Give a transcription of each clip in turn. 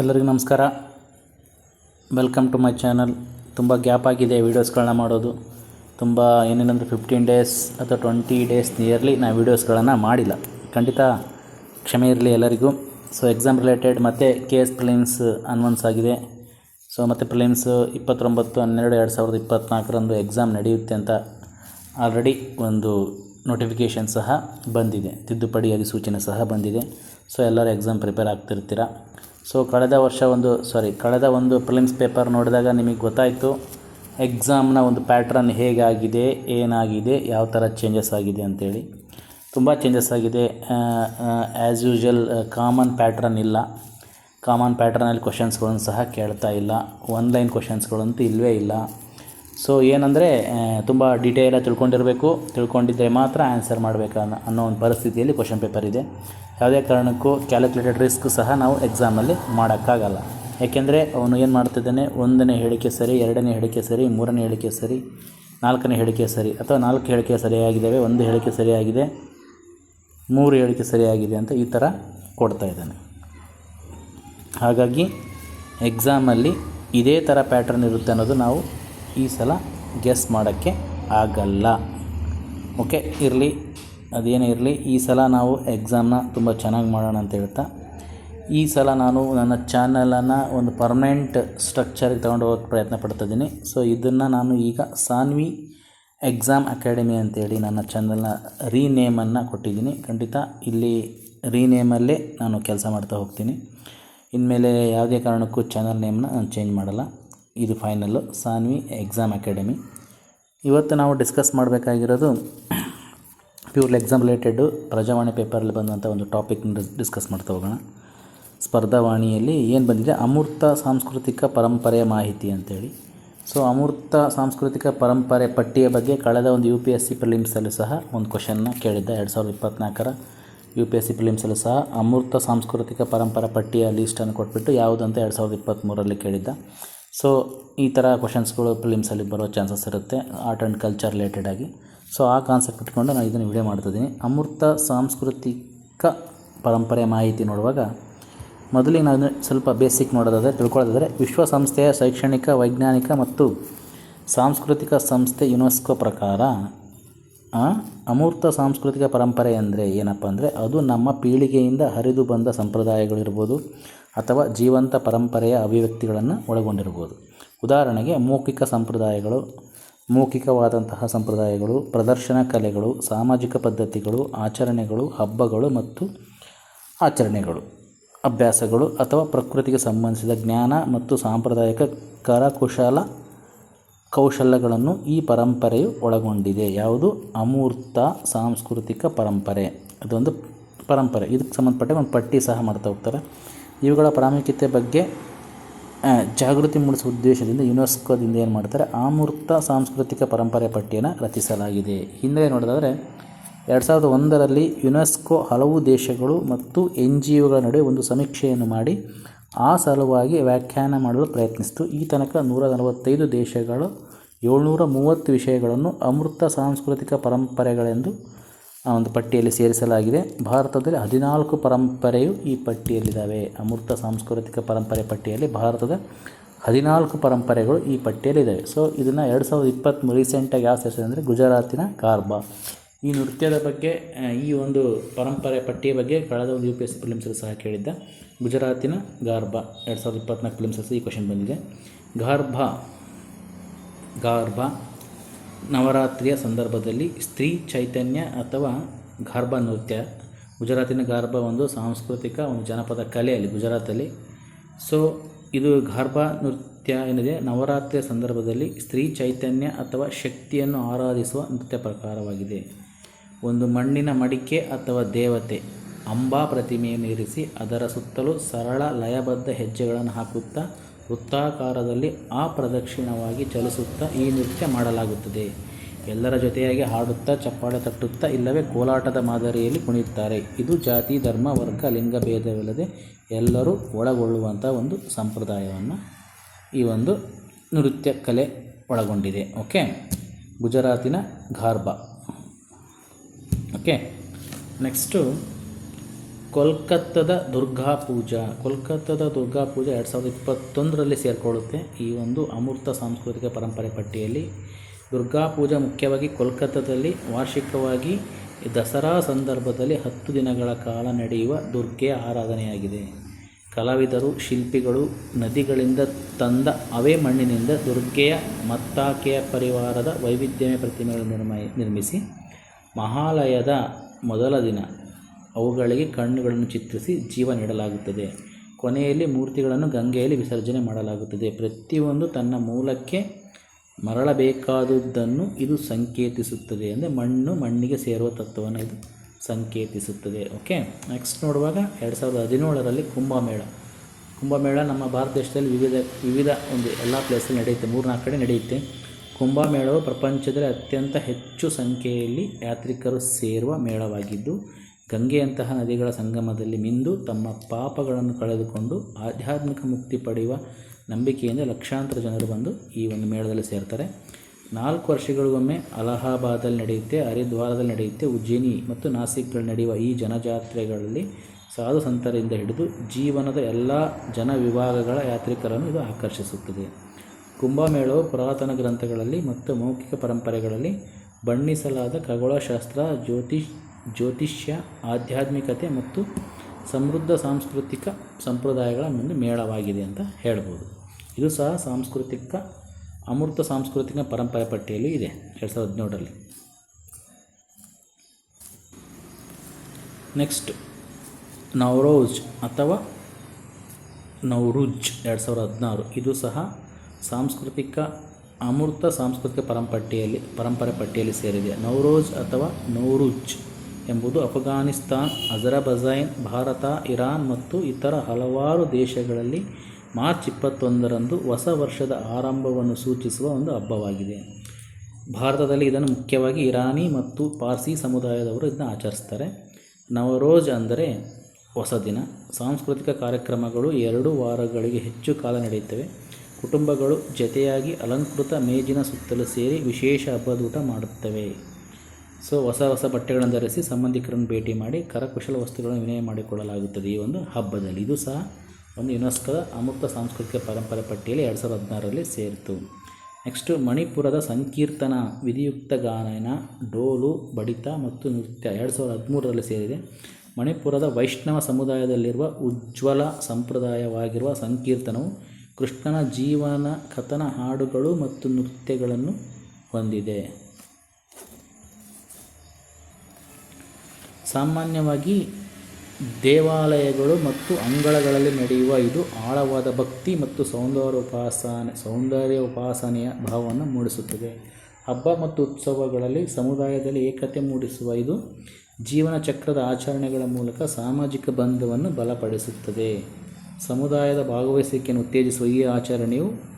ಎಲ್ಲರಿಗೂ ನಮಸ್ಕಾರ. Welcome to my channel ತುಂಬ ಗ್ಯಾಪ್ ಆಗಿದೆ ವೀಡಿಯೋಸ್ಗಳನ್ನ ಮಾಡೋದು. ತುಂಬ ಏನೇನಂದರೆ ಫಿಫ್ಟೀನ್ ಡೇಸ್ ಅಥವಾ ಟ್ವೆಂಟಿ ಡೇಸ್ ನಿಯರ್ಲಿ ನಾನು ವೀಡಿಯೋಸ್ಗಳನ್ನು ಮಾಡಿಲ್ಲ. ಖಂಡಿತ ಕ್ಷಮೆ ಇರಲಿ ಎಲ್ಲರಿಗೂ. ಸೊ ಎಕ್ಸಾಮ್ ರಿಲೇಟೆಡ್ ಮತ್ತು ಕೆ ಎಸ್ ಪ್ರಿಲಿಮ್ಸ್ ಅನ್ವನ್ಸ್ ಆಗಿದೆ. ಸೊ ಮತ್ತು ಪ್ರಿಲಿಮ್ಸ್ ಇಪ್ಪತ್ತೊಂಬತ್ತು, ಹನ್ನೆರಡು, ಎರಡು ಸಾವಿರದ ಇಪ್ಪತ್ತ್ನಾಲ್ಕರಂದು ಎಕ್ಸಾಮ್ ನಡೆಯುತ್ತೆ ಅಂತ ಆಲ್ರೆಡಿ ಒಂದು ನೋಟಿಫಿಕೇಷನ್ ಸಹ ಬಂದಿದೆ. ತಿದ್ದುಪಡಿ ಅಧಿಸೂಚನೆ ಸಹ ಬಂದಿದೆ. ಸೊ ಎಲ್ಲರೂ ಎಕ್ಸಾಮ್ ಪ್ರಿಪೇರ್ ಆಗ್ತಿರ್ತೀರ? ಸೊ ಕಳೆದ ವರ್ಷ ಒಂದು ಸಾರಿ ಕಳೆದ ಒಂದು ಪ್ರಿಲಿಮ್ಸ್ ಪೇಪರ್ ನೋಡಿದಾಗ ನಿಮಗೆ ಗೊತ್ತಾಯಿತು ಎಕ್ಸಾಮ್ನ ಒಂದು ಪ್ಯಾಟ್ರನ್ ಹೇಗಾಗಿದೆ, ಏನಾಗಿದೆ, ಯಾವ ಥರ ಚೇಂಜಸ್ ಆಗಿದೆ ಅಂತೇಳಿ. ತುಂಬ ಚೇಂಜಸ್ ಆಗಿದೆ. ಆ್ಯಸ್ ಯೂಶ್ವಲ್ ಕಾಮನ್ ಪ್ಯಾಟ್ರನ್ ಇಲ್ಲ. ಕಾಮನ್ ಪ್ಯಾಟ್ರನಲ್ಲಿ ಕ್ವಶನ್ಸ್ಗಳನ್ನು ಸಹ ಕೇಳ್ತಾ ಇಲ್ಲ. ಒನ್ ಲೈನ್ ಕ್ವಶನ್ಸ್ಗಳಂತೂ ಇಲ್ಲವೇ ಇಲ್ಲ. ಸೊ ಏನಂದರೆ ತುಂಬ ಡೀಟೇಲಾಗಿ ತಿಳ್ಕೊಂಡಿರಬೇಕು. ತಿಳ್ಕೊಂಡಿದ್ದರೆ ಮಾತ್ರ ಆನ್ಸರ್ ಮಾಡಬೇಕು ಅನ್ನೋ ಒಂದು ಪರಿಸ್ಥಿತಿಯಲ್ಲಿ ಕ್ವಶನ್ ಪೇಪರ್ ಇದೆ. ಯಾವುದೇ ಕಾರಣಕ್ಕೂ ಕ್ಯಾಲ್ಕುಲೇಟೆಡ್ ರಿಸ್ಕ್ ಸಹ ನಾವು ಎಕ್ಸಾಮಲ್ಲಿ ಮಾಡೋಕ್ಕಾಗಲ್ಲ. ಯಾಕೆಂದರೆ ಅವನು ಏನು ಮಾಡ್ತಿದ್ದಾನೆ? ಒಂದನೇ ಹೇಳಿಕೆ ಸರಿ, ಎರಡನೇ ಹೇಳಿಕೆ ಸರಿ, ಮೂರನೇ ಹೇಳಿಕೆ ಸರಿ, ನಾಲ್ಕನೇ ಹೇಳಿಕೆ ಸರಿ ಅಥವಾ ನಾಲ್ಕು ಹೇಳಿಕೆ ಸರಿಯಾಗಿದ್ದಾವೆ, ಒಂದು ಹೇಳಿಕೆ ಸರಿಯಾಗಿದೆ, ಮೂರು ಹೇಳಿಕೆ ಸರಿಯಾಗಿದೆ ಅಂತ ಈ ಥರ ಕೊಡ್ತಾ ಇದ್ದಾನೆ. ಹಾಗಾಗಿ ಎಕ್ಸಾಮಲ್ಲಿ ಇದೇ ಥರ ಪ್ಯಾಟ್ರನ್ ಇರುತ್ತೆ ಅನ್ನೋದು ನಾವು ಈ ಸಲ ಗೆಸ್ ಮಾಡೋಕ್ಕೆ ಆಗಲ್ಲ. ಓಕೆ ಇರಲಿ. ಅದೇನೇ ಇರಲಿ, ಈ ಸಲ ನಾವು ಎಕ್ಸಾಮ್ನ ತುಂಬ ಚೆನ್ನಾಗಿ ಮಾಡೋಣ ಅಂತ ಹೇಳ್ತಾ, ಈ ಸಲ ನಾನು ನನ್ನ ಚಾನಲನ್ನು ಒಂದು ಪರ್ಮನೆಂಟ್ ಸ್ಟ್ರಕ್ಚರಿಗೆ ತಗೊಂಡು ಹೋಗೋಕ್ಕೆ ಪ್ರಯತ್ನ ಪಡ್ತಾಯಿದ್ದೀನಿ ಸೊ ಇದನ್ನು ನಾನು ಈಗ ಸಾನ್ವಿ ಎಕ್ಸಾಮ್ ಅಕಾಡೆಮಿ ಅಂತೇಳಿ ನನ್ನ ಚಾನಲ್ನ ರೀನೇಮನ್ನು ಕೊಟ್ಟಿದ್ದೀನಿ. ಖಂಡಿತ ಇಲ್ಲಿ ರೀನೇಮಲ್ಲೇ ನಾನು ಕೆಲಸ ಮಾಡ್ತಾ ಹೋಗ್ತೀನಿ. ಇನ್ಮೇಲೆ ಯಾವುದೇ ಕಾರಣಕ್ಕೂ ಚಾನಲ್ ನೇಮ್ನ ನಾನು ಚೇಂಜ್ ಮಾಡಲ್ಲ. ಇದು ಫೈನಲ್ಲು ಸಾನ್ವಿ ಎಕ್ಸಾಮ್ ಅಕಾಡೆಮಿ ಇವತ್ತು ನಾವು ಡಿಸ್ಕಸ್ ಮಾಡಬೇಕಾಗಿರೋದು ಪ್ಯೂರ್ ಎಕ್ಸಾಮ್ ರಿಲೇಟೆಡ್ಡು ಪ್ರಜಾವಾಣಿ ಪೇಪರಲ್ಲಿ ಬಂದಂಥ ಒಂದು ಟಾಪಿಕ್ ಡಿಸ್ಕಸ್ ಮಾಡ್ತಾ ಹೋಗೋಣ. ಸ್ಪರ್ಧಾವಾಣಿಯಲ್ಲಿ ಏನು ಬಂದಿದೆ? ಅಮೂರ್ತ ಸಾಂಸ್ಕೃತಿಕ ಪರಂಪರೆಯ ಮಾಹಿತಿ ಅಂತೇಳಿ. ಸೊ ಅಮೂರ್ತ ಸಾಂಸ್ಕೃತಿಕ ಪರಂಪರೆ ಪಟ್ಟಿಯ ಬಗ್ಗೆ ಕಳೆದ ಒಂದು ಯು ಪಿ ಎಸ್ ಸಿ ಪ್ರಿಲಿಮ್ಸಲ್ಲೂ ಸಹ ಒಂದು ಕ್ವಶನ್ನ ಕೇಳಿದ್ದ. ಎರಡು ಸಾವಿರದ ಇಪ್ಪತ್ತ್ನಾಲ್ಕರ ಯು ಪಿ ಎಸ್ ಸಿ ಪ್ರಿಲಿಮ್ಸಲ್ಲೂ ಸಹ ಅಮೂರ್ತ ಸಾಂಸ್ಕೃತಿಕ ಪರಂಪರೆ ಪಟ್ಟಿಯ ಲೀಸ್ಟನ್ನು ಕೊಟ್ಬಿಟ್ಟು ಯಾವುದಂತ ಎರಡು ಸಾವಿರದ ಇಪ್ಪತ್ತ್ಮೂರಲ್ಲಿ ಕೇಳಿದ್ದ. ಸೊ ಈ ಥರ ಕ್ವಶನ್ಸ್ಗಳು ಪ್ರಿಲಿಮ್ಸಲ್ಲಿ ಬರೋ ಚಾನ್ಸಸ್ ಇರುತ್ತೆ ಆರ್ಟ್ ಆ್ಯಂಡ್ ಕಲ್ಚರ್ ರಿಲೇಟೆಡ್ ಆಗಿ. ಸೊ ಆ ಕಾನ್ಸೆಪ್ಟ್ ಇಟ್ಕೊಂಡು ನಾನು ಇದನ್ನು ವಿಡಿಯೋ ಮಾಡ್ತಿದ್ದೀನಿ ಅಮೂರ್ತ ಸಾಂಸ್ಕೃತಿಕ ಪರಂಪರೆ ಮಾಹಿತಿ ನೋಡುವಾಗ ಮೊದಲಿಗೆ ನಾನು ಸ್ವಲ್ಪ ಬೇಸಿಕ್ ನೋಡೋದಾದರೆ, ತಿಳ್ಕೊಳ್ಳೋದಾದರೆ ವಿಶ್ವಸಂಸ್ಥೆಯ ಶೈಕ್ಷಣಿಕ, ವೈಜ್ಞಾನಿಕ ಮತ್ತು ಸಾಂಸ್ಕೃತಿಕ ಸಂಸ್ಥೆ ಯುನೆಸ್ಕೋ ಪ್ರಕಾರ ಅಮೂರ್ತ ಸಾಂಸ್ಕೃತಿಕ ಪರಂಪರೆ ಅಂದರೆ ಏನಪ್ಪ ಅಂದರೆ ಅದು ನಮ್ಮ ಪೀಳಿಗೆಯಿಂದ ಹರಿದು ಬಂದ ಸಂಪ್ರದಾಯಗಳಿರ್ಬೋದು ಅಥವಾ ಜೀವಂತ ಪರಂಪರೆಯ ಅಭಿವ್ಯಕ್ತಿಗಳನ್ನು ಒಳಗೊಂಡಿರ್ಬೋದು. ಉದಾಹರಣೆಗೆ ಮೌಖಿಕ ಸಂಪ್ರದಾಯಗಳು ಮೌಖಿಕವಾದಂತಹ ಸಂಪ್ರದಾಯಗಳು, ಪ್ರದರ್ಶನ ಕಲೆಗಳು, ಸಾಮಾಜಿಕ ಪದ್ಧತಿಗಳು, ಆಚರಣೆಗಳು, ಹಬ್ಬಗಳು ಮತ್ತು ಆಚರಣೆಗಳು, ಅಭ್ಯಾಸಗಳು ಅಥವಾ ಪ್ರಕೃತಿಗೆ ಸಂಬಂಧಿಸಿದ ಜ್ಞಾನ ಮತ್ತು ಸಾಂಪ್ರದಾಯಿಕ ಕರಕುಶಲ ಕೌಶಲ್ಯಗಳನ್ನು ಈ ಪರಂಪರೆಯು ಒಳಗೊಂಡಿದೆ. ಯಾವುದು? ಅಮೂರ್ತ ಸಾಂಸ್ಕೃತಿಕ ಪರಂಪರೆ. ಅದೊಂದು ಪರಂಪರೆ. ಇದಕ್ಕೆ ಸಂಬಂಧಪಟ್ಟ ಒಂದು ಪಟ್ಟಿ ಸಹ ಮಾಡ್ತಾ ಹೋಗ್ತಾರೆ. ಇವುಗಳ ಪ್ರಾಮುಖ್ಯತೆ ಬಗ್ಗೆ ಜಾಗೃತಿ ಮೂಡಿಸುವ ಉದ್ದೇಶದಿಂದ ಯುನೆಸ್ಕೋದಿಂದ ಏನು ಮಾಡ್ತಾರೆ? ಅಮೂರ್ತ ಸಾಂಸ್ಕೃತಿಕ ಪರಂಪರೆ ಪಟ್ಟಿಯನ್ನು ರಚಿಸಲಾಗಿದೆ. ಹಿಂದೆ ನೋಡೋದಾದರೆ, ಎರಡು ಸಾವಿರದ ಒಂದರಲ್ಲಿ ಯುನೆಸ್ಕೋ ಹಲವು ದೇಶಗಳು ಮತ್ತು ಎನ್ ಜಿ ಒಗಳ ನಡುವೆ ಒಂದು ಸಮೀಕ್ಷೆಯನ್ನು ಮಾಡಿ, ಆ ಸಲುವಾಗಿ ವ್ಯಾಖ್ಯಾನ ಮಾಡಲು ಪ್ರಯತ್ನಿಸಿತು. ಈ ತನಕ ನೂರ ನಲವತ್ತೈದು ದೇಶಗಳು ಏಳ್ನೂರ ಮೂವತ್ತು ವಿಷಯಗಳನ್ನು ಅಮೃತ ಸಾಂಸ್ಕೃತಿಕ ಪರಂಪರೆಗಳೆಂದು ಒಂದು ಪಟ್ಟಿಯಲ್ಲಿ ಸೇರಿಸಲಾಗಿದೆ. ಭಾರತದಲ್ಲಿ ಹದಿನಾಲ್ಕು ಪರಂಪರೆಯು ಈ ಪಟ್ಟಿಯಲ್ಲಿದ್ದಾವೆ. ಅಮೃತ ಸಾಂಸ್ಕೃತಿಕ ಪರಂಪರೆ ಪಟ್ಟಿಯಲ್ಲಿ ಭಾರತದ ಹದಿನಾಲ್ಕು ಪರಂಪರೆಗಳು ಈ ಪಟ್ಟಿಯಲ್ಲಿದ್ದಾವೆ. ಸೊ ಇದನ್ನು ಎರಡು ಸಾವಿರದ ಇಪ್ಪತ್ತ್ಮೂರು ರೀಸೆಂಟಾಗಿ ಯಾವ ಸೇರಿಸಿದೆ ಅಂದರೆ ಗುಜರಾತಿನ ಕಾರ್ಬಾ. ಈ ನೃತ್ಯದ ಬಗ್ಗೆ ಈ ಒಂದು ಪರಂಪರೆ ಪಟ್ಟಿಯ ಬಗ್ಗೆ ಕಳೆದ ಒಂದು ಯು ಪಿ ಎಸ್ ಸಿ ಸಹ ಕೇಳಿದ್ದ. ಗುಜರಾತಿನ ಗಾರ್ಬಾ, ಎರಡು ಸಾವಿರದ ಇಪ್ಪತ್ತ್ನಾಲ್ಕು ಫಿಲಿಮ್ಸಲ್ಲಿ ಈ ಕ್ವಶನ್ ಬಂದಿದೆ. ಗಾರ್ಬಾ ಗಾರ್ಭ ನವರಾತ್ರಿಯ ಸಂದರ್ಭದಲ್ಲಿ ಸ್ತ್ರೀ ಚೈತನ್ಯ ಅಥವಾ ಗಾರ್ಬಾ ನೃತ್ಯ ಗುಜರಾತಿನ ಗರ್ಭ ಒಂದು ಸಾಂಸ್ಕೃತಿಕ ಒಂದು ಜನಪದ ಕಲೆಯಲ್ಲಿ ಗುಜರಾತಲ್ಲಿ. ಸೊ ಇದು ಗಾರ್ಬಾ ನೃತ್ಯ ಏನಿದೆ ನವರಾತ್ರಿಯ ಸಂದರ್ಭದಲ್ಲಿ ಸ್ತ್ರೀ ಚೈತನ್ಯ ಅಥವಾ ಶಕ್ತಿಯನ್ನು ಆರಾಧಿಸುವ ನೃತ್ಯ ಪ್ರಕಾರವಾಗಿದೆ. ಒಂದು ಮಣ್ಣಿನ ಮಡಿಕೆ ಅಥವಾ ದೇವತೆ ಅಂಬಾ ಪ್ರತಿಮೆಯನ್ನು ಇರಿಸಿ ಅದರ ಸುತ್ತಲೂ ಸರಳ ಲಯಬದ್ಧ ಹೆಜ್ಜೆಗಳನ್ನು ಹಾಕುತ್ತಾ ವೃತ್ತಾಕಾರದಲ್ಲಿ ಅಪ್ರದಕ್ಷಿಣವಾಗಿ ಚಲಿಸುತ್ತಾ ಈ ನೃತ್ಯ ಮಾಡಲಾಗುತ್ತದೆ. ಎಲ್ಲರ ಜೊತೆಯಾಗಿ ಹಾಡುತ್ತಾ, ಚಪ್ಪಾಳೆ ತಟ್ಟುತ್ತಾ, ಇಲ್ಲವೇ ಕೋಲಾಟದ ಮಾದರಿಯಲ್ಲಿ ಕುಣಿಯುತ್ತಾರೆ. ಇದು ಜಾತಿ, ಧರ್ಮ, ವರ್ಗ, ಲಿಂಗ ಭೇದವಿಲ್ಲದೆ ಎಲ್ಲರೂ ಒಳಗೊಳ್ಳುವಂಥ ಒಂದು ಸಂಪ್ರದಾಯವನ್ನು ಈ ಒಂದು ನೃತ್ಯ ಕಲೆ ಒಳಗೊಂಡಿದೆ. ಓಕೆ? ಗುಜರಾತಿನ ಗಾರ್ಬಾ ಓಕೆ? ನೆಕ್ಸ್ಟು ಕೋಲ್ಕತ್ತಾದ ದುರ್ಗಾ ಪೂಜಾ. ಕೋಲ್ಕತ್ತಾದ ದುರ್ಗಾ ಪೂಜಾ ಎರಡು ಸಾವಿರದ ಇಪ್ಪತ್ತೊಂದರಲ್ಲಿ ಸೇರಿಕೊಳ್ಳುತ್ತೆ. ಈ ಒಂದು ಅಮೂರ್ತ ಸಾಂಸ್ಕೃತಿಕ ಪರಂಪರೆ ಪಟ್ಟಿಯಲ್ಲಿ ದುರ್ಗಾ ಪೂಜಾ ಮುಖ್ಯವಾಗಿ ಕೋಲ್ಕತ್ತಾದಲ್ಲಿ, ವಾರ್ಷಿಕವಾಗಿ ದಸರಾ ಸಂದರ್ಭದಲ್ಲಿ ಹತ್ತು ದಿನಗಳ ಕಾಲ ನಡೆಯುವ ದುರ್ಗೆಯ ಆರಾಧನೆಯಾಗಿದೆ. ಕಲಾವಿದರು, ಶಿಲ್ಪಿಗಳು ನದಿಗಳಿಂದ ತಂದ ಅವೇ ಮಣ್ಣಿನಿಂದ ದುರ್ಗೆಯ ಮತ್ತಾಕೆಯ ಪರಿವಾರದ ವೈವಿಧ್ಯಮಯ ಪ್ರತಿಮೆಗಳನ್ನು ನಿರ್ಮ ನಿರ್ಮಿಸಿ ಮಹಾಲಯದ ಮೊದಲ ದಿನ ಅವುಗಳಿಗೆ ಕಣ್ಣುಗಳನ್ನು ಚಿತ್ರಿಸಿ ಜೀವ ನೀಡಲಾಗುತ್ತದೆ. ಕೊನೆಯಲ್ಲಿ ಮೂರ್ತಿಗಳನ್ನು ಗಂಗೆಯಲ್ಲಿ ವಿಸರ್ಜನೆ ಮಾಡಲಾಗುತ್ತದೆ. ಪ್ರತಿಯೊಂದು ತನ್ನ ಮೂಲಕ್ಕೆ ಮರಳಬೇಕಾದುದನ್ನು ಇದು ಸಂಕೇತಿಸುತ್ತದೆ ಅಂದರೆ ಮಣ್ಣು ಮಣ್ಣಿಗೆ ಸೇರುವ ತತ್ವವನ್ನು ಇದು ಸಂಕೇತಿಸುತ್ತದೆ. ಓಕೆ ನೆಕ್ಸ್ಟ್ ನೋಡುವಾಗ ಎರಡು ಸಾವಿರದ ಹದಿನೇಳರಲ್ಲಿ ಕುಂಭಮೇಳ. ಕುಂಭಮೇಳ ನಮ್ಮ ಭಾರತ ದೇಶದಲ್ಲಿ ವಿವಿಧ ವಿವಿಧ ಒಂದು ಎಲ್ಲ ಪ್ಲೇಸಲ್ಲಿ ನಡೆಯುತ್ತೆ. ಮೂರ್ನಾಲ್ಕು ಕಡೆ ನಡೆಯುತ್ತೆ. ಕುಂಭಮೇಳವು ಪ್ರಪಂಚದಲ್ಲಿ ಅತ್ಯಂತ ಹೆಚ್ಚು ಸಂಖ್ಯೆಯಲ್ಲಿ ಯಾತ್ರಿಕರು ಸೇರುವ ಮೇಳವಾಗಿದ್ದು ಗಂಗೆಯಂತಹ ನದಿಗಳ ಸಂಗಮದಲ್ಲಿ ಮಿಂದು ತಮ್ಮ ಪಾಪಗಳನ್ನು ಕಳೆದುಕೊಂಡು ಆಧ್ಯಾತ್ಮಿಕ ಮುಕ್ತಿ ಪಡೆಯುವ ನಂಬಿಕೆಯಿಂದ ಲಕ್ಷಾಂತರ ಜನರು ಬಂದು ಈ ಒಂದು ಮೇಳದಲ್ಲಿ ಸೇರ್ತಾರೆ. ನಾಲ್ಕು ವರ್ಷಗಳಿಗೊಮ್ಮೆ ಅಲಹಾಬಾದಲ್ಲಿ ನಡೆಯುತ್ತೆ, ಹರಿದ್ವಾರದಲ್ಲಿ ನಡೆಯುತ್ತೆ, ಉಜ್ಜಯಿನಿ ಮತ್ತು ನಾಸಿಕ್ಗಳಲ್ಲಿ ನಡೆಯುವ ಈ ಜನಜಾತ್ರೆಗಳಲ್ಲಿ ಸಾಧು ಸಂತರಿಂದ ಹಿಡಿದು ಜೀವನದ ಎಲ್ಲ ಜನ ವಿಭಾಗಗಳ ಯಾತ್ರಿಕರನ್ನು ಇದು ಆಕರ್ಷಿಸುತ್ತದೆ. ಕುಂಭಮೇಳವು ಪುರಾತನ ಗ್ರಂಥಗಳಲ್ಲಿ ಮತ್ತು ಮೌಖಿಕ ಪರಂಪರೆಗಳಲ್ಲಿ ಬಣ್ಣಿಸಲಾದ ಖಗೋಳಶಾಸ್ತ್ರ, ಜ್ಯೋತಿಷ್ ಜ್ಯೋತಿಷ್ಯ, ಆಧ್ಯಾತ್ಮಿಕತೆ ಮತ್ತು ಸಮೃದ್ಧ ಸಾಂಸ್ಕೃತಿಕ ಸಂಪ್ರದಾಯಗಳ ಒಂದು ಮೇಳವಾಗಿದೆ ಅಂತ ಹೇಳ್ಬೋದು. ಇದು ಸಹ ಸಾಂಸ್ಕೃತಿಕ, ಅಮೂರ್ತ ಸಾಂಸ್ಕೃತಿಕ ಪರಂಪರೆ ಪಟ್ಟಿಯಲ್ಲಿ ಇದೆ ಎರಡು ಸಾವಿರದ ಹದಿನೇಳರಲ್ಲಿ. ನೆಕ್ಸ್ಟ್ ನವರೋಜ್ ಅಥವಾ ನೌರುಜ್ ಎರಡು ಸಾವಿರದ ಹದಿನಾರು. ಇದು ಸಹ ಸಾಂಸ್ಕೃತಿಕ, ಅಮೂರ್ತ ಸಾಂಸ್ಕೃತಿಕ ಪರಂಪಟ್ಟಿಯಲ್ಲಿ, ಪರಂಪರೆ ಪಟ್ಟಿಯಲ್ಲಿ ಸೇರಿದೆ. ನವರೋಜ್ ಅಥವಾ ನೌರುಜ್ ಎಂಬುದು ಅಫ್ಘಾನಿಸ್ತಾನ್, ಅಜರಬಜೈನ್, ಭಾರತ, ಇರಾನ್ ಮತ್ತು ಇತರ ಹಲವಾರು ದೇಶಗಳಲ್ಲಿ ಮಾರ್ಚ್ ಇಪ್ಪತ್ತೊಂದರಂದು ಹೊಸ ವರ್ಷದ ಆರಂಭವನ್ನು ಸೂಚಿಸುವ ಒಂದು ಹಬ್ಬವಾಗಿದೆ. ಭಾರತದಲ್ಲಿ ಇದನ್ನು ಮುಖ್ಯವಾಗಿ ಇರಾನಿ ಮತ್ತು ಪಾರ್ಸಿ ಸಮುದಾಯದವರು ಇದನ್ನು ಆಚರಿಸ್ತಾರೆ. ನವರೋಜ್ ಅಂದರೆ ಹೊಸ ದಿನ. ಸಾಂಸ್ಕೃತಿಕ ಕಾರ್ಯಕ್ರಮಗಳು ಎರಡು ವಾರಗಳಿಗೆ ಹೆಚ್ಚು ಕಾಲ ನಡೆಯುತ್ತವೆ. ಕುಟುಂಬಗಳು ಜತೆಯಾಗಿ ಅಲಂಕೃತ ಮೇಜಿನ ಸುತ್ತಲೂ ಸೇರಿ ವಿಶೇಷ ಹಬ್ಬದೂಟ ಮಾಡುತ್ತವೆ. ಸೊ ಹೊಸ ಹೊಸ ಬಟ್ಟೆಗಳನ್ನು ಧರಿಸಿ ಸಂಬಂಧಿಕರನ್ನು ಭೇಟಿ ಮಾಡಿ ಕರಕುಶಲ ವಸ್ತುಗಳನ್ನು ವಿನಿಮಯ ಮಾಡಿಕೊಳ್ಳಲಾಗುತ್ತದೆ ಈ ಒಂದು ಹಬ್ಬದಲ್ಲಿ. ಇದು ಸಹ ಒಂದು ಯುನೆಸ್ಕೋದ ಅಮುಕ್ತ ಸಾಂಸ್ಕೃತಿಕ ಪರಂಪರೆ ಪಟ್ಟಿಯಲ್ಲಿ ಎರಡು ಸಾವಿರದ ಹದಿನಾರರಲ್ಲಿ ಸೇರಿತು. ನೆಕ್ಸ್ಟು ಮಣಿಪುರದ ಸಂಕೀರ್ತನ ವಿಧಿಯುಕ್ತ ಗಾನಯನ ಡೋಲು, ಬಡಿತ ಮತ್ತು ನೃತ್ಯ ಎರಡು ಸಾವಿರದ ಹದಿಮೂರರಲ್ಲಿ ಸೇರಿದೆ. ಮಣಿಪುರದ ವೈಷ್ಣವ ಸಮುದಾಯದಲ್ಲಿರುವ ಉಜ್ವಲ ಸಂಪ್ರದಾಯವಾಗಿರುವ ಸಂಕೀರ್ತನವು ಕೃಷ್ಣನ ಜೀವನ, ಕಥನ ಹಾಡುಗಳು ಮತ್ತು ನೃತ್ಯಗಳನ್ನು ಹೊಂದಿದೆ. ಸಾಮಾನ್ಯವಾಗಿ ದೇವಾಲಯಗಳು ಮತ್ತು ಅಂಗಳಗಳಲ್ಲಿ ನಡೆಯುವ ಇದು ಆಳವಾದ ಭಕ್ತಿ ಮತ್ತು ಸೌಂದರ್ಯ ಉಪಾಸನೆ ಸೌಂದರ್ಯ ಉಪಾಸನೆಯ ಭಾವವನ್ನು ಮೂಡಿಸುತ್ತದೆ. ಹಬ್ಬ ಮತ್ತು ಉತ್ಸವಗಳಲ್ಲಿ ಸಮುದಾಯದಲ್ಲಿ ಏಕತೆ ಮೂಡಿಸುವ ಇದು ಜೀವನ ಚಕ್ರದ ಆಚರಣೆಗಳ ಮೂಲಕ ಸಾಮಾಜಿಕ ಬಂಧವನ್ನು ಬಲಪಡಿಸುತ್ತದೆ. ಸಮುದಾಯದ ಭಾಗವಹಿಸುವಿಕೆಯನ್ನು ಉತ್ತೇಜಿಸುವ ಈ ಆಚರಣೆಯು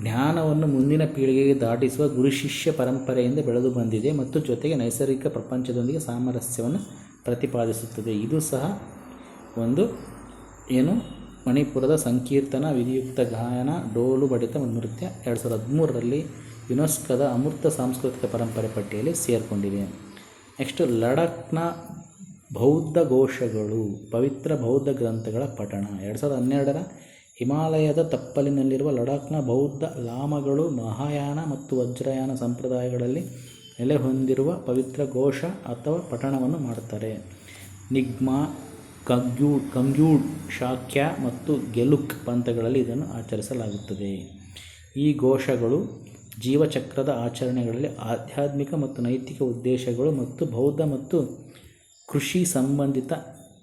ಜ್ಞಾನವನ್ನು ಮುಂದಿನ ಪೀಳಿಗೆಗೆ ದಾಟಿಸುವ ಗುರು ಶಿಷ್ಯ ಪರಂಪರೆಯಿಂದ ಬೆಳೆದು ಬಂದಿದೆ ಮತ್ತು ಜೊತೆಗೆ ನೈಸರ್ಗಿಕ ಪ್ರಪಂಚದೊಂದಿಗೆ ಸಾಮರಸ್ಯವನ್ನು ಪ್ರತಿಪಾದಿಸುತ್ತದೆ. ಇದು ಸಹ ಒಂದು ಏನು? ಮಣಿಪುರದ ಸಂಕೀರ್ತನ ವಿಧಿಯುಕ್ತ ಗಾಯನ, ಡೋಲು ಬಡಿತ ನೃತ್ಯ. ಎರಡು ಸಾವಿರದ ಹದಿಮೂರರಲ್ಲಿ ಯುನೆಸ್ಕೋದ ಅಮೃತ ಸಾಂಸ್ಕೃತಿಕ ಪರಂಪರೆ ಪಟ್ಟಿಯಲ್ಲಿ ಸೇರಿಕೊಂಡಿದೆ. ನೆಕ್ಸ್ಟ್, ಲಡಾಖ್ನ ಬೌದ್ಧ ಘೋಷಗಳು, ಪವಿತ್ರ ಬೌದ್ಧ ಗ್ರಂಥಗಳ ಪಠಣ. ಎರಡು ಸಾವಿರದ ಹನ್ನೆರಡರ ಹಿಮಾಲಯದ ತಪ್ಪಲಿನಲ್ಲಿರುವ ಲಡಾಖ್ನ ಬೌದ್ಧ ಲಾಮಗಳು ಮಹಾಯಾನ ಮತ್ತು ವಜ್ರಯಾನ ಸಂಪ್ರದಾಯಗಳಲ್ಲಿ ನೆಲೆ ಹೊಂದಿರುವ ಪವಿತ್ರ ಘೋಷ ಅಥವಾ ಪಠಣವನ್ನು ಮಾಡುತ್ತಾರೆ. ನಿಗ್ಮಾ ಕಂಗ್ಯೂಡ್ ಕಂಗ್ಯೂಡ್ ಶಾಕ್ಯ ಮತ್ತು ಗೆಲುಕ್ ಪಂಥಗಳಲ್ಲಿ ಇದನ್ನು ಆಚರಿಸಲಾಗುತ್ತದೆ. ಈ ಘೋಷಗಳು ಜೀವಚಕ್ರದ ಆಚರಣೆಗಳಲ್ಲಿ ಆಧ್ಯಾತ್ಮಿಕ ಮತ್ತು ನೈತಿಕ ಉದ್ದೇಶಗಳು ಮತ್ತು ಬೌದ್ಧ ಮತ್ತು ಕೃಷಿ ಸಂಬಂಧಿತ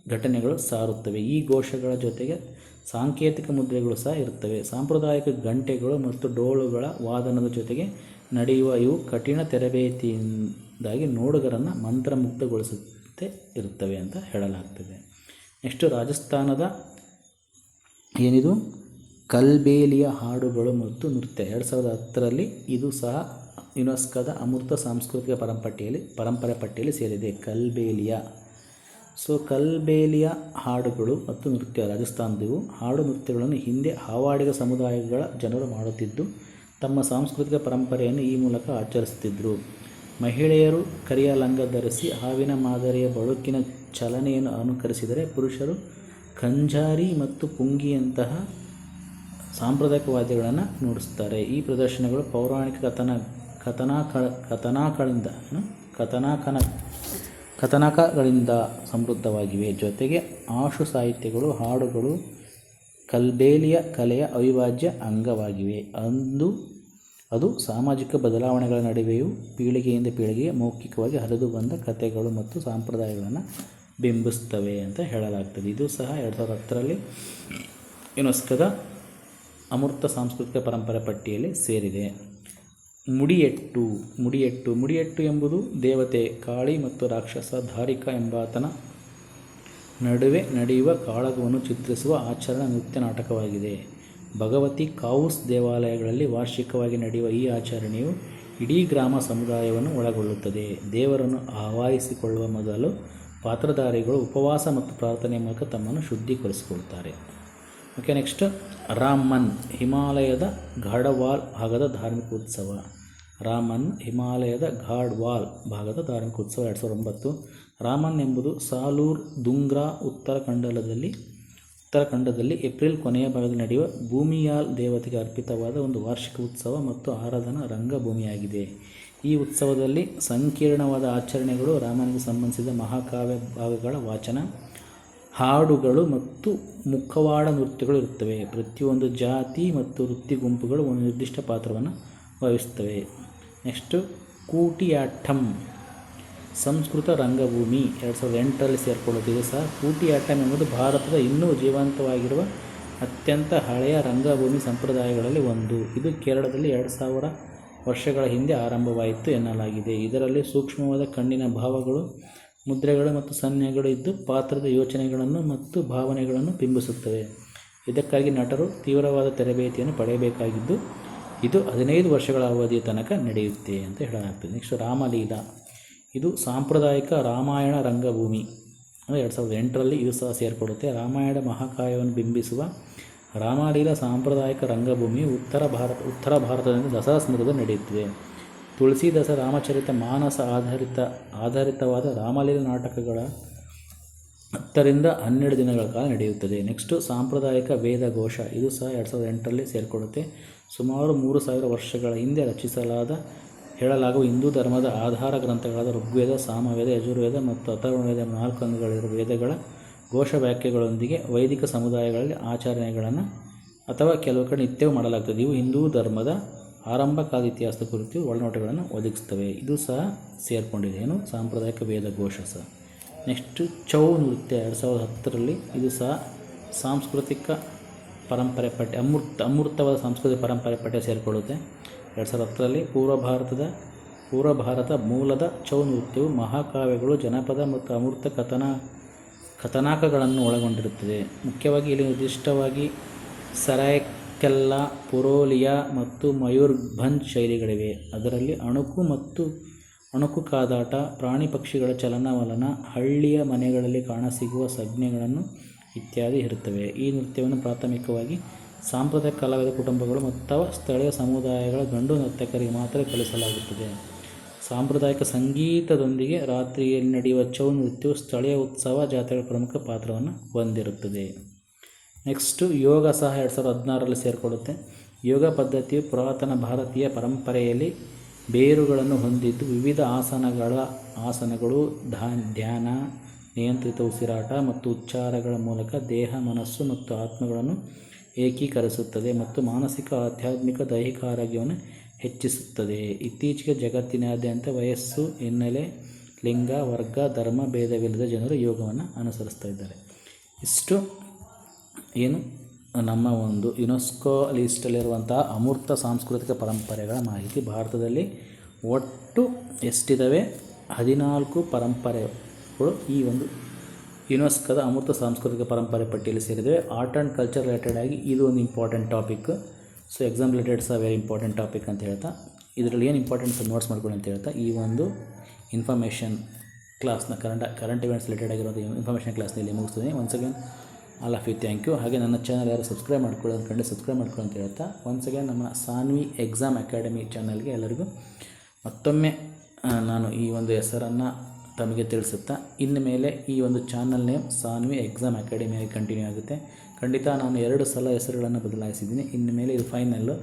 ಘಟನೆಗಳು ಸಾರುತ್ತವೆ. ಈ ಘೋಷಗಳ ಜೊತೆಗೆ ಸಾಂಕೇತಿಕ ಮುದ್ರೆಗಳು ಸಹ ಇರುತ್ತವೆ. ಸಾಂಪ್ರದಾಯಿಕ ಗಂಟೆಗಳು ಮತ್ತು ಡೋಳುಗಳ ವಾದನದ ಜೊತೆಗೆ ನಡೆಯುವ ಇವು ಕಠಿಣ ತರಬೇತಿಯಿಂದಾಗಿ ನೋಡುಗರನ್ನು ಮಂತ್ರಮುಗ್ಧಗೊಳಿಸುತ್ತೆ ಇರುತ್ತವೆ ಅಂತ ಹೇಳಲಾಗ್ತದೆ. ನೆಕ್ಸ್ಟು ರಾಜಸ್ಥಾನದ ಏನಿದು? ಕಲ್ಬೇಲಿಯ ಹಾಡುಗಳು ಮತ್ತು ನೃತ್ಯ. ಎರಡು ಸಾವಿರದ ಹತ್ತರಲ್ಲಿ ಇದು ಸಹ ಯುನೆಸ್ಕೋದ ಅಮೂರ್ತ ಸಾಂಸ್ಕೃತಿಕ ಪರಂಪಟ್ಟಿಯಲ್ಲಿ ಪರಂಪರೆ ಪಟ್ಟಿಯಲ್ಲಿ ಸೇರಿದೆ. ಕಲ್ಬೇಲಿಯ ಸೊ ಕಲ್ಬೇಲಿಯ ಹಾಡುಗಳು ಮತ್ತು ನೃತ್ಯ ರಾಜಸ್ಥಾನದವು ಹಾಡು ನೃತ್ಯಗಳನ್ನು ಹಿಂದೆ ಹಾವಾಡಿಗ ಸಮುದಾಯಗಳ ಜನರು ಮಾಡುತ್ತಿದ್ದು, ತಮ್ಮ ಸಾಂಸ್ಕೃತಿಕ ಪರಂಪರೆಯನ್ನು ಈ ಮೂಲಕ ಆಚರಿಸುತ್ತಿದ್ದರು ಮಹಿಳೆಯರು ಕರಿಯ ಲಂಗ ಧರಿಸಿ ಹಾವಿನ ಮಾದರಿಯ ಬಳುಕಿನ ಚಲನೆಯನ್ನು ಅನುಕರಿಸಿದರೆ ಪುರುಷರು ಖಂಜಾರಿ ಮತ್ತು ಪುಂಗಿಯಂತಹ ಸಾಂಪ್ರದಾಯಿಕ ವಾದ್ಯಗಳನ್ನು ನುಡಿಸ್ತಾರೆ ಈ ಪ್ರದರ್ಶನಗಳು ಪೌರಾಣಿಕ ಕಥನ, ಕಥನಾಕ, ಕಥನಾಕಳಿಂದ? ಕಥನಾಕನ ಕಥನಕಗಳಿಂದ ಸಮೃದ್ಧವಾಗಿವೆ. ಜೊತೆಗೆ ಆಶು ಸಾಹಿತ್ಯಗಳು, ಹಾಡುಗಳು, ಕಲ್ಬೇಲಿಯ ಕಲೆಯ ಅವಿಭಾಜ್ಯ ಅಂಗವಾಗಿವೆ. ಅಂದು ಅದು ಸಾಮಾಜಿಕ ಬದಲಾವಣೆಗಳ ನಡುವೆಯೂ ಪೀಳಿಗೆಯಿಂದ ಪೀಳಿಗೆಗೆ ಮೌಖಿಕವಾಗಿ ಹರಿದು ಬಂದ ಕಥೆಗಳು ಮತ್ತು ಸಂಪ್ರದಾಯಗಳನ್ನು ಬಿಂಬಿಸ್ತವೆ ಅಂತ ಹೇಳಲಾಗ್ತದೆ. ಇದು ಸಹ ಎರಡು ಸಾವಿರದ ಹತ್ತರಲ್ಲಿ ಯುನೆಸ್ಕೋದ ಅಮೂರ್ತ ಸಾಂಸ್ಕೃತಿಕ ಪರಂಪರೆ ಪಟ್ಟಿಯಲ್ಲಿ ಸೇರಿದೆ. ಮುಡಿಯೆಟ್ಟು ಮುಡಿಯೆಟ್ಟು ಮುಡಿಯೆಟ್ಟು ಎಂಬುದು ದೇವತೆ, ಕಾಳಿ ಮತ್ತು ರಾಕ್ಷಸ ಧಾರಿಕ ಎಂಬಾತನ ನಡುವೆ ನಡೆಯುವ ಕಾಳಗವನ್ನು ಚಿತ್ರಿಸುವ ಆಚರಣ ನೃತ್ಯ ನಾಟಕವಾಗಿದೆ. ಭಗವತಿ ಕಾವುಸ್ ದೇವಾಲಯಗಳಲ್ಲಿ ವಾರ್ಷಿಕವಾಗಿ ನಡೆಯುವ ಈ ಆಚರಣೆಯು ಇಡೀ ಗ್ರಾಮ ಸಮುದಾಯವನ್ನು ಒಳಗೊಳ್ಳುತ್ತದೆ. ದೇವರನ್ನು ಆಹ್ವಾನಿಸಿಕೊಳ್ಳುವ ಮೊದಲು ಪಾತ್ರಧಾರಿಗಳು ಉಪವಾಸ ಮತ್ತು ಪ್ರಾರ್ಥನೆ ಮೂಲಕ ತಮ್ಮನ್ನು ಶುದ್ಧೀಕರಿಸಿಕೊಳ್ಳುತ್ತಾರೆ. ಓಕೆ, ನೆಕ್ಸ್ಟ್ ರಾಮನ್ ಹಿಮಾಲಯದ ಗಾಢವಾಲ್ ಭಾಗದ ಧಾರ್ಮಿಕ ಉತ್ಸವ ರಾಮನ್ ಹಿಮಾಲಯದ ಘಾಡ್ವಾಲ್ ಭಾಗದ ಧಾರ್ಮಿಕ ಉತ್ಸವ ಎರಡು ಸಾವಿರದ ಒಂಬತ್ತು. ರಾಮನ್ ಎಂಬುದು ಸಾಲೂರ್ ದುಂಗ್ರಾ ಉತ್ತರಾಖಂಡದಲ್ಲಿ ಉತ್ತರಾಖಂಡದಲ್ಲಿ ಏಪ್ರಿಲ್ ಕೊನೆಯ ಭಾಗದಲ್ಲಿ ನಡೆಯುವ ಭೂಮಿಯಾಲ್ ದೇವತೆಗೆ ಅರ್ಪಿತವಾದ ಒಂದು ವಾರ್ಷಿಕ ಉತ್ಸವ ಮತ್ತು ಆರಾಧನಾ ರಂಗಭೂಮಿಯಾಗಿದೆ. ಈ ಉತ್ಸವದಲ್ಲಿ ಸಂಕೀರ್ಣವಾದ ಆಚರಣೆಗಳು, ರಾಮನಿಗೆ ಸಂಬಂಧಿಸಿದ ಮಹಾಕಾವ್ಯ ಭಾಗಗಳ ವಾಚನ, ಹಾಡುಗಳು ಮತ್ತು ಮುಖವಾಡ ನೃತ್ಯಗಳು ಇರುತ್ತವೆ. ಪ್ರತಿಯೊಂದು ಜಾತಿ ಮತ್ತು ವೃತ್ತಿ ಗುಂಪುಗಳು ಒಂದು ನಿರ್ದಿಷ್ಟ ಪಾತ್ರವನ್ನು ವಹಿಸ್ತವೆ ನೆಕ್ಸ್ಟು ಕೂಟಿಯಾಟ್ಟಂ. ಸಂಸ್ಕೃತ ರಂಗಭೂಮಿ ಎರಡು ಸಾವಿರದ ಎಂಟರಲ್ಲಿ ಸೇರಿಕೊಳ್ಳುತ್ತಿದೆ ಸಹ ಕೂಟಿಯಾಟ್ಟಂ ಎಂಬುದು ಭಾರತದ ಇನ್ನೂ ಜೀವಂತವಾಗಿರುವ ಅತ್ಯಂತ ಹಳೆಯ ರಂಗಭೂಮಿ ಸಂಪ್ರದಾಯಗಳಲ್ಲಿ ಒಂದು. ಇದು ಕೇರಳದಲ್ಲಿ ಎರಡು ಸಾವಿರ ವರ್ಷಗಳ ಹಿಂದೆ ಆರಂಭವಾಯಿತು ಎನ್ನಲಾಗಿದೆ. ಇದರಲ್ಲಿ ಸೂಕ್ಷ್ಮವಾದ ಕಣ್ಣಿನ ಭಾವಗಳು, ಮುದ್ರೆಗಳು ಮತ್ತು ಸನ್ನೆಗಳು ಇದ್ದು ಪಾತ್ರದ ಯೋಚನೆಗಳನ್ನು ಮತ್ತು ಭಾವನೆಗಳನ್ನು ಬಿಂಬಿಸುತ್ತವೆ. ಇದಕ್ಕಾಗಿ ನಟರು ತೀವ್ರವಾದ ತರಬೇತಿಯನ್ನು ಪಡೆಯಬೇಕಾಗಿದ್ದು ಇದು ಹದಿನೈದು ವರ್ಷಗಳ ಅವಧಿಯ ತನಕ ನಡೆಯುತ್ತೆ ಅಂತ ಹೇಳಲಾಗ್ತದೆ. ನೆಕ್ಸ್ಟ್ ರಾಮಲೀಲಾ. ಇದು ಸಾಂಪ್ರದಾಯಿಕ ರಾಮಾಯಣ ರಂಗಭೂಮಿ. ಅಂದರೆ ಎರಡು ಸಾವಿರದ ಎಂಟರಲ್ಲಿ ಇದು ಸಹ ಸೇರಿಕೊಳ್ಳುತ್ತೆ ರಾಮಾಯಣ ಮಹಾಕಾಯವನ್ನು ಬಿಂಬಿಸುವ ರಾಮಲೀಲಾ ಸಾಂಪ್ರದಾಯಿಕ ರಂಗಭೂಮಿ ಉತ್ತರ ಭಾರತ, ಉತ್ತರ ಭಾರತದಿಂದ ದಸರಾ ಸಂದರ್ಭದಲ್ಲಿ ನಡೆಯುತ್ತಿದೆ. ತುಳಸಿದಾಸ ರಾಮಚರಿತ ಮಾನಸ ಆಧಾರಿತ, ಆಧಾರಿತವಾದ ರಾಮಲೀಲಾ ನಾಟಕಗಳ ಹತ್ತರಿಂದ ಹನ್ನೆರಡು ದಿನಗಳ ಕಾಲ ನಡೆಯುತ್ತದೆ. ನೆಕ್ಸ್ಟು ಸಾಂಪ್ರದಾಯಿಕ ವೇದಘೋಷ. ಇದು ಸಹ ಎರಡು ಸಾವಿರದ ಎಂಟರಲ್ಲಿ ಸೇರಿಕೊಳ್ಳುತ್ತೆ ಸುಮಾರು ಮೂರು ಸಾವಿರ ವರ್ಷಗಳ ಹಿಂದೆ ರಚಿಸಲಾದ, ಹೇಳಲಾಗುವ ಹಿಂದೂ ಧರ್ಮದ ಆಧಾರ ಗ್ರಂಥಗಳಾದ ಋಗ್ವೇದ, ಸಾಮವೇದ, ಯಜುರ್ವೇದ ಮತ್ತು ಅಥರ್ವಣವೇದ ಎಂಬ ನಾಲ್ಕು ಅಂಗಗಳಿರುವ ವೇದಗಳ ಘೋಷ ವಾಕ್ಯಗಳೊಂದಿಗೆ ವೈದಿಕ ಸಮುದಾಯಗಳಲ್ಲಿ ಆಚರಣೆಗಳನ್ನು ಅಥವಾ ಕೆಲವು ಕಡೆ ನಿತ್ಯವೂ ಮಾಡಲಾಗ್ತದೆ. ಇವು ಹಿಂದೂ ಧರ್ಮದ ಆರಂಭ ಕಾಲ ಇತಿಹಾಸದ ಕುರಿತು ಒಳನೋಟಗಳನ್ನು ಒದಗಿಸ್ತವೆ ಇದು ಸಹ ಸೇರಿಕೊಂಡಿದೆ. ಏನು? ಸಾಂಪ್ರದಾಯಿಕ ವೇದ ಘೋಷ ಸಹ. ನೆಕ್ಸ್ಟ್, ಚೌ ನೃತ್ಯ. ಎರಡು ಸಾವಿರದ ಹತ್ತರಲ್ಲಿ ಇದು ಸಹ ಸಾಂಸ್ಕೃತಿಕ ಪರಂಪರೆ ಪಠ್ಯ ಅಮೃತ, ಅಮೃತವಾದ ಸಾಂಸ್ಕೃತಿಕ ಪರಂಪರೆ ಪಠ್ಯ ಸೇರಿಕೊಳ್ಳುತ್ತೆ. ಎರಡು ಸಾವಿರದ ಹತ್ತರಲ್ಲಿ ಪೂರ್ವ ಭಾರತದ, ಪೂರ್ವ ಭಾರತ ಮೂಲದ ಚೌ ನೃತ್ಯವು ಮಹಾಕಾವ್ಯಗಳು, ಜನಪದ ಮತ್ತು ಅಮೃತ ಕಥನ, ಕಥನಾಕಗಳನ್ನು ಒಳಗೊಂಡಿರುತ್ತದೆ. ಮುಖ್ಯವಾಗಿ ಇಲ್ಲಿ ನಿರ್ದಿಷ್ಟವಾಗಿ ಸರಾಯ್ಕೆಲ್ಲ, ಪುರೋಲಿಯಾ ಮತ್ತು ಮಯೂರ್ಭಂಜ್ ಶೈಲಿಗಳಿವೆ. ಅದರಲ್ಲಿ ಅಣುಕು ಮತ್ತು ಅಣುಕು ಕಾದಾಟ, ಪ್ರಾಣಿ ಪಕ್ಷಿಗಳ ಚಲನವಲನ, ಹಳ್ಳಿಯ ಮನೆಗಳಲ್ಲಿ ಕಾಣಸಿಗುವ ಸಂಜ್ಞೆಗಳನ್ನು ಇತ್ಯಾದಿ ಇರುತ್ತವೆ. ಈ ನೃತ್ಯವನ್ನು ಪ್ರಾಥಮಿಕವಾಗಿ ಸಾಂಪ್ರದಾಯಿಕ ಕಲಾವಿದ ಕುಟುಂಬಗಳು ಮತ್ತು ಸ್ಥಳೀಯ ಸಮುದಾಯಗಳ ಗಂಡು ನರ್ತಕರಿಗೆ ಮಾತ್ರ ಕಲಿಸಲಾಗುತ್ತದೆ. ಸಾಂಪ್ರದಾಯಿಕ ಸಂಗೀತದೊಂದಿಗೆ ರಾತ್ರಿಯಲ್ಲಿ ನಡೆಯುವ ಚೌ ನೃತ್ಯವು ಸ್ಥಳೀಯ ಉತ್ಸವ ಜಾತ್ರೆಗಳ ಪ್ರಮುಖ ಪಾತ್ರವನ್ನು ಹೊಂದಿರುತ್ತದೆ. ನೆಕ್ಸ್ಟು ಯೋಗ ಸಹ ಎರಡು ಸಾವಿರದ ಹದಿನಾರರಲ್ಲಿ ಸೇರಿಕೊಳ್ಳುತ್ತೆ. ಯೋಗ ಪದ್ಧತಿಯು ಪುರಾತನ ಭಾರತೀಯ ಪರಂಪರೆಯಲ್ಲಿ ಬೇರುಗಳನ್ನು ಹೊಂದಿದ್ದು ವಿವಿಧ ಆಸನಗಳ ಆಸನಗಳು, ಧ್ಯಾನ ನಿಯಂತ್ರಿತ ಉಸಿರಾಟ ಮತ್ತು ಉಚ್ಚಾರಗಳ ಮೂಲಕ ದೇಹ, ಮನಸ್ಸು ಮತ್ತು ಆತ್ಮಗಳನ್ನು ಏಕೀಕರಿಸುತ್ತದೆ ಮತ್ತು ಮಾನಸಿಕ, ಆಧ್ಯಾತ್ಮಿಕ, ದೈಹಿಕ ಆರೋಗ್ಯವನ್ನು ಹೆಚ್ಚಿಸುತ್ತದೆ. ಇತ್ತೀಚೆಗೆ ಜಗತ್ತಿನಾದ್ಯಂತ ವಯಸ್ಸು, ಹಿನ್ನೆಲೆ, ಲಿಂಗ, ವರ್ಗ, ಧರ್ಮ, ಭೇದವಿಲ್ಲದ ಜನರು ಯೋಗವನ್ನು ಅನುಸರಿಸ್ತಾ ಇದ್ದಾರೆ. ಇಷ್ಟು. ಏನು? ನಮ್ಮ ಒಂದು ಯುನೆಸ್ಕೋ ಲಿಸ್ಟಲ್ಲಿರುವಂತಹ ಅಮೂರ್ತ ಸಾಂಸ್ಕೃತಿಕ ಪರಂಪರೆಗಳ ಮಾಹಿತಿ ಭಾರತದಲ್ಲಿ ಒಟ್ಟು ಎಷ್ಟಿದ್ದಾವೆ ಹದಿನಾಲ್ಕು ಪರಂಪರೆಗಳು ಈ ಒಂದು ಯುನೆಸ್ಕೋದ ಅಮೃತ ಸಾಂಸ್ಕೃತಿಕ ಪರಂಪರೆ ಪಟ್ಟಿಯಲ್ಲಿ ಸೇರಿದೆ ಆರ್ಟ್ ಆ್ಯಂಡ್ ಕಲ್ಚರ್ ರಿಲೇಟೆಡ್ ಆಗಿ ಇದು ಒಂದು important topic so exam related ಸಹ ವೆರಿ ಇಂಪಾರ್ಟೆಂಟ್ ಟಾಪಿಕ್ ಅಂತ ಹೇಳ್ತಾ, ಇದರಲ್ಲಿ ಏನು ಇಂಪಾರ್ಟೆನ್ಸ್ ನೋಟ್ಸ್ ಮಾಡ್ಕೊಳ್ಳಿ ಅಂತ ಹೇಳ್ತಾ, ಈ ಒಂದು ಇನ್ಫಾರ್ಮೇಷನ್ ಕ್ಲಾಸ್ನ ಕರೆಂಟ್ ಕರೆಂಟ್ ಇವೆಂಟ್ಸ್ ರಿಲೇಟೆಡ್ ಆಗಿರೋದು ಇನ್ಫಾರ್ಮೇಷನ್ ಕ್ಲಾಸ್ನ ಇಲ್ಲಿ ಮುಗಿಸ್ತೀನಿ. Once again all of you thank you ಹಾಗೆ ನನ್ನ ಚಾನಲ್ ಯಾರು ಸಬ್ಸ್ಕ್ರೈಬ್ ಮಾಡ್ಕೊಳ್ಳಿ ಅಂದ್ಕೊಂಡು ಸಬ್ಸ್ಕ್ರೈಬ್ ಮಾಡ್ಕೊಳ್ಳಿ ಅಂತ ಹೇಳ್ತಾ ಒನ್ಸ್ ಅಗೇನ್ ನಮ್ಮ ಸಾನ್ವಿ ಎಕ್ಸಾಮ್ ಅಕಾಡೆಮಿ ಚಾನಲ್ಗೆ ಎಲ್ಲರಿಗೂ ಮತ್ತೊಮ್ಮೆ ನಾನು ಈ ಒಂದು ಹೆಸರನ್ನು ತಮಗೆ ತಿಳಿಸುತ್ತಾ, ಇನ್ನು ಮೇಲೆ ಈ ಒಂದು ಚಾನಲ್ ನೇಮ್ ಸಾನ್ವಿ ಎಕ್ಸಾಮ್ ಅಕಾಡೆಮಿಯಾಗಿ ಕಂಟಿನ್ಯೂ ಆಗುತ್ತೆ. ಖಂಡಿತ ನಾನು ಎರಡು ಸಲ ಹೆಸರುಗಳನ್ನು ಬದಲಾಯಿಸಿದ್ದೀನಿ. ಇನ್ನು ಮೇಲೆ ಇದು finally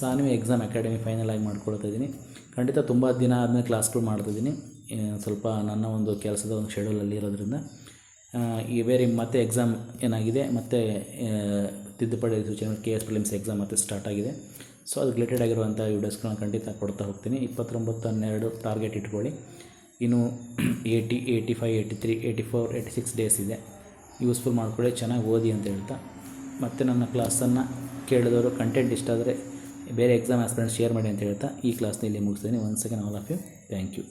Sanvi exam academy final ಆಗಿ ಮಾಡ್ಕೊಳ್ತಾ ಇದ್ದೀನಿ. ಖಂಡಿತ ತುಂಬ ದಿನ ಆದಮೇಲೆ ಕ್ಲಾಸ್ಗಳು ಮಾಡ್ತಿದ್ದೀನಿ ಸ್ವಲ್ಪ ನನ್ನ ಒಂದು ಕೆಲಸದ ಒಂದು ಶೆಡ್ಯೂಲಲ್ಲಿ ಇರೋದ್ರಿಂದ. ಈ ಬೇರೆ ಮತ್ತೆ ಎಕ್ಸಾಮ್ ಏನಾಗಿದೆ, ಮತ್ತು ತಿದ್ದುಪಡಿ ಸೂಚನೆ ಕೆ ಎಸ್ ಪ್ರಿಲಿಮ್ಸ್ ಎಕ್ಸಾಮ್ ಮತ್ತೆ ಸ್ಟಾರ್ಟ್ ಆಗಿದೆ. ಸೊ ಅದು ರಿಲೇಟೆಡ್ ಆಗಿರುವಂಥ ವೀಡಿಯೋಸ್ಗಳನ್ನ ಖಂಡಿತ ಕೊಡ್ತಾ ಹೋಗ್ತೀನಿ. ಇಪ್ಪತ್ತೊಂಬತ್ತು ಹನ್ನೆರಡು ಟಾರ್ಗೆಟ್ ಇಟ್ಕೊಳ್ಳಿ. ಇನ್ನು eighty eighty five eighty three eighty four eighty six days ಇದೆ ಯೂಸ್ಫುಲ್ ಮಾಡ್ಕೊಳ್ಳಿ ಚೆನ್ನಾಗಿ ಓದಿ ಅಂತ ಹೇಳ್ತಾ. ಮತ್ತು ನನ್ನ ಕ್ಲಾಸನ್ನು ಕೇಳಿದವರು ಕಂಟೆಂಟ್ ಇಷ್ಟ ಆದರೆ ಬೇರೆ ಎಕ್ಸಾಮ್ ಆಸ್ಪಿರೆಂಟ್ ಶೇರ್ ಮಾಡಿ ಅಂತ ಹೇಳ್ತಾ. ಈ ಕ್ಲಾಸ್ನ ಇಲ್ಲಿ ಮುಗಿಸ್ತೀನಿ. One second all of you thank you